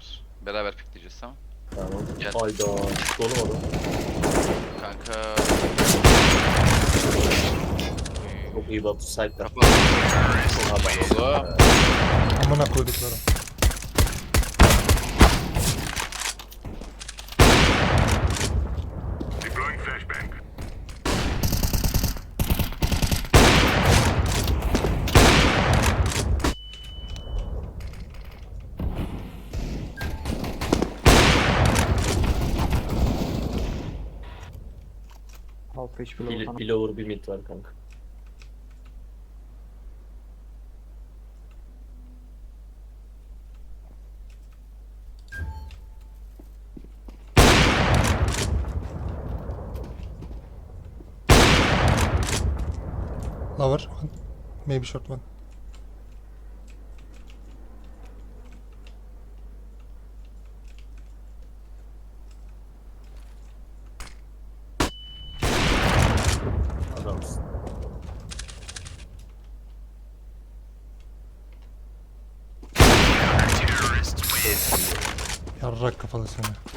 var. Beraber pikleyeceğiz tamam. Tamam. Gel. Hayda. Dolu mu adam? Kanka. Çok iyi. Kapı. Çok dolu. Amına koydukları. Half HP Bir, low bir lower bir mid var kanka. Lower. One. Maybe short one. Adamsın. Yarrak kafalı seni.